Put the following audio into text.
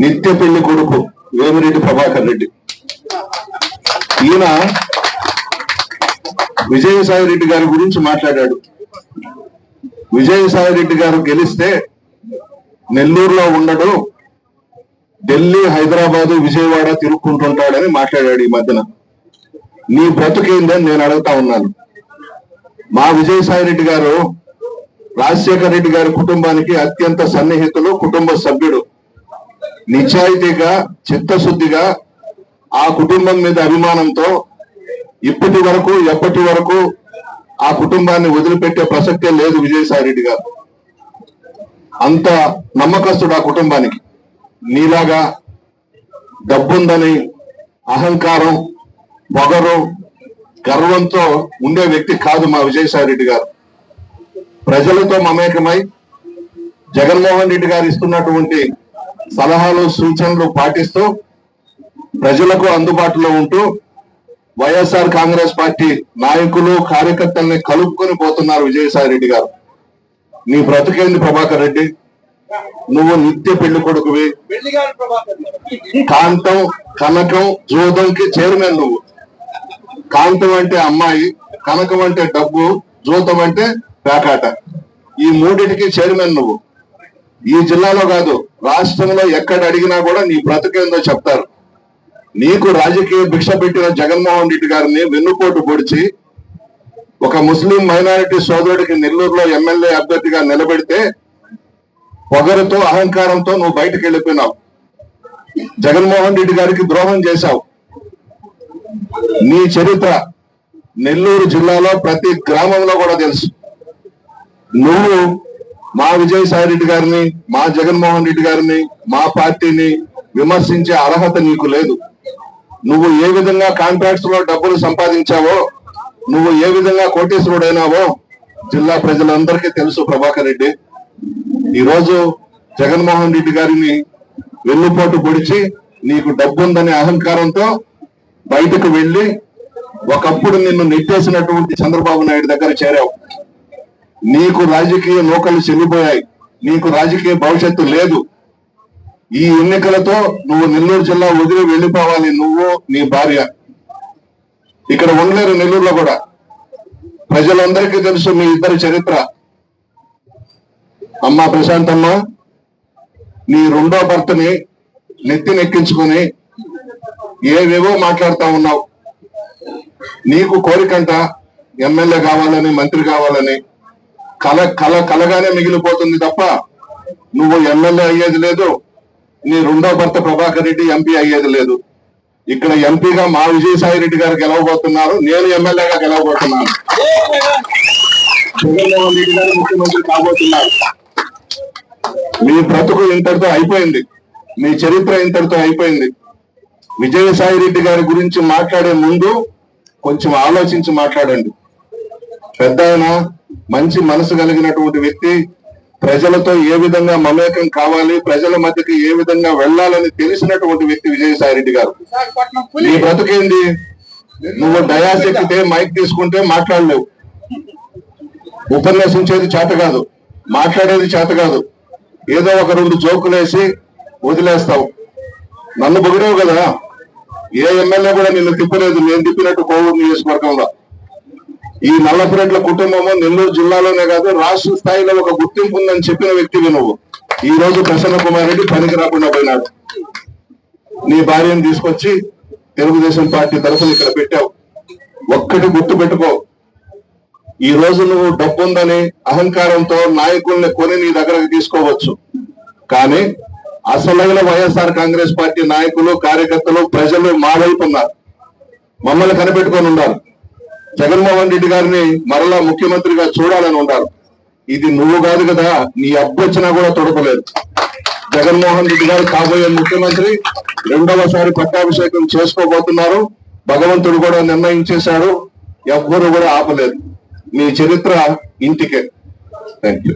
నిత్య పెళ్ళి కొడుకు వేమిరెడ్డి ప్రభాకర్ రెడ్డి. ఈయన విజయసాయి రెడ్డి గారి గురించి మాట్లాడాడు. విజయసాయి రెడ్డి గారు గెలిస్తే నెల్లూరులో ఉండడు ఢిల్లీ హైదరాబాదు విజయవాడ తిరుక్కుంటుంటాడని మాట్లాడాడు ఈ మధ్యన. నీ బ్రతుకేందని నేను అడుగుతా ఉన్నాను. మా విజయసాయి రెడ్డి గారు రాజశేఖర రెడ్డి గారి కుటుంబానికి అత్యంత సన్నిహితులు కుటుంబ సభ్యుడు. నిశ్చాయితీగా చిత్తశుద్ధిగా ఆ కుటుంబం మీద అభిమానంతో ఇప్పటి వరకు ఎప్పటి వరకు ఆ కుటుంబాన్ని వదిలిపెట్టే ప్రసక్తే లేదు విజయసాయి రెడ్డి గారు. అంత నమ్మకస్తుడు ఆ కుటుంబానికి. నీలాగా డబ్బుందని అహంకారం పొగరు గర్వంతో ఉండే వ్యక్తి కాదు మా విజయసాయి రెడ్డి గారు. ప్రజలతో మమేకమై జగన్మోహన్ రెడ్డి గారు ఇస్తున్నటువంటి సలహాలు సూచనలు పాటిస్తూ ప్రజలకు అందుబాటులో ఉంటూ వైఎస్ఆర్ కాంగ్రెస్ పార్టీ నాయకులు కార్యకర్తల్ని కలుపుకొని పోతున్నారు విజయసాయి రెడ్డి గారు. నీ బ్రతుకేంది ప్రభాకర్ రెడ్డి? నువ్వు నిత్య పెళ్ళి కొడుకువి. కాంతం కనకం జోదంకి చైర్మన్ నువ్వు. కాంతం అంటే అమ్మాయి కనకం అంటే డబ్బు జోతం అంటే పేకాట. ఈ మూడింటికి చైర్మన్ నువ్వు. ఈ జిల్లాలో కాదు రాష్ట్రంలో ఎక్కడ అడిగినా కూడా నీ బ్రతుకేందో చెప్తారు. నీకు రాజకీయ భిక్ష పెట్టిన జగన్మోహన్ రెడ్డి గారిని వెన్నుపోటు పొడిచి ఒక ముస్లిం మైనారిటీ సోదరుడికి నెల్లూరులో ఎమ్మెల్యే అభ్యర్థిగా నిలబెడితే పొగరుతో అహంకారంతో నువ్వు బయటకు వెళ్ళిపోయినావు. జగన్మోహన్ రెడ్డి గారికి ద్రోహం చేశావు. నీ చరిత్ర నెల్లూరు జిల్లాలో ప్రతి గ్రామంలో కూడా తెలుసు. నువ్వు మా విజయసాయి రెడ్డి గారిని మా జగన్మోహన్ రెడ్డి గారిని మా పార్టీని విమర్శించే అర్హత నీకు లేదు. నువ్వు ఏ విధంగా కాంట్రాక్ట్స్లో డబ్బులు సంపాదించావో నువ్వు ఏ విధంగా కోటేశ్వరుడైనావో జిల్లా ప్రజలందరికీ తెలుసు ప్రభాకర్ రెడ్డి. ఈ రోజు జగన్మోహన్ రెడ్డి గారిని వెన్నుపోటు పొడిచి నీకు డబ్బుందనే అహంకారంతో బయటకు వెళ్ళి ఒకప్పుడు నిన్ను నెట్టేసినటువంటి చంద్రబాబు నాయుడు దగ్గర చేరావు. నీకు రాజకీయ నౌకలు చెల్లిపోయాయి. నీకు రాజకీయ భవిష్యత్తు లేదు. ఈ ఎన్నికలతో నువ్వు నెల్లూరు జిల్లా వదిలి వెళ్ళిపోవాలి. నువ్వు నీ భార్య. ఇక్కడ ఉండలేరు నెల్లూరులో కూడా. ప్రజలందరికీ తెలుసు మీ ఇద్దరి చరిత్ర. అమ్మ ప్రశాంతమ్మ నీ రెండో భర్తని నెత్తినెక్కించుకొని ఏవేవో మాట్లాడుతా ఉన్నావు. నీకు కోరికంట ఎమ్మెల్యే కావాలని మంత్రి కావాలని కల కల కలగానే మిగిలిపోతుంది తప్ప నువ్వు ఎమ్మెల్యే అయ్యేది లేదు నీ రెండో భర్త ప్రభాకర్ రెడ్డి ఎంపీ అయ్యేది లేదు. ఇక్కడ ఎంపీగా మా విజయసాయి రెడ్డి గారు గెలవబోతున్నారు నేను ఎమ్మెల్యేగా గెలవబోతున్నాను. జగన్మోహన్ రెడ్డి గారు ముఖ్యమంత్రి కాబోతున్నారు. మీ బ్రతుకు ఇంతటితో అయిపోయింది. మీ చరిత్ర ఇంతటితో అయిపోయింది. విజయసాయి రెడ్డి గారి గురించి మాట్లాడే ముందు కొంచెం ఆలోచించి మాట్లాడండి. పెద్ద ఆయన మంచి మనసు కలిగినటువంటి వ్యక్తి ప్రజలతో ఏ విధంగా మమేకం కావాలి ప్రజల మధ్యకి ఏ విధంగా వెళ్ళాలని తెలిసినటువంటి వ్యక్తి విజయసాయి రెడ్డి గారు నీ బ్రతుకేంది? నువ్వు డయాస్ ఎక్కితే మైక్ తీసుకుంటే మాట్లాడలేవు. ఉపన్యాసించేది చేత కాదు మాట్లాడేది చేత కాదు. ఏదో ఒక రెండు జోకులేసి వదిలేస్తావు. నన్ను పొగిడావు కదా? ఏ ఎమ్మెల్యే కూడా నిన్ను తిప్పలేదు నేను తిప్పినట్టు కోవూరు నియోజకవర్గంలో. ఈ నల్లపురెడ్ల కుటుంబము నెల్లూరు జిల్లాలోనే కాదు రాష్ట్ర స్థాయిలో ఒక గుర్తింపు ఉందని చెప్పిన వ్యక్తివి నువ్వు. ఈ రోజు ప్రసన్న కుమార్ రెడ్డి పనికి రాకుండా పోయినాడు. నీ భార్యను తీసుకొచ్చి తెలుగుదేశం పార్టీ తరఫున ఇక్కడ పెట్టావు. ఒక్కటి గుర్తు పెట్టుకో. ఈ రోజు నువ్వు డబ్బుందని అహంకారంతో నాయకుల్ని కొని నీ దగ్గరకు తీసుకోవచ్చు. కానీ అసలైన వైఎస్ఆర్ కాంగ్రెస్ పార్టీ నాయకులు కార్యకర్తలు ప్రజలు మా వైపు ఉన్నారు మమ్మల్ని కనిపెట్టుకొని ఉన్నారు జగన్మోహన్ రెడ్డి గారిని మరలా ముఖ్యమంత్రిగా చూడాలని ఉన్నారు ఇది నువ్వు కాదు కదా నీ అబ్బొచ్చినా కూడా తొడపలేదు. జగన్మోహన్ రెడ్డి గారు కాబోయే ముఖ్యమంత్రి రెండవసారి పట్టాభిషేకం చేసుకోబోతున్నారు. భగవంతుడు కూడా నిర్ణయించేశాడు ఎవ్వరు కూడా ఆపలేదు. మీ చరిత్ర ఇంటికే. Thank you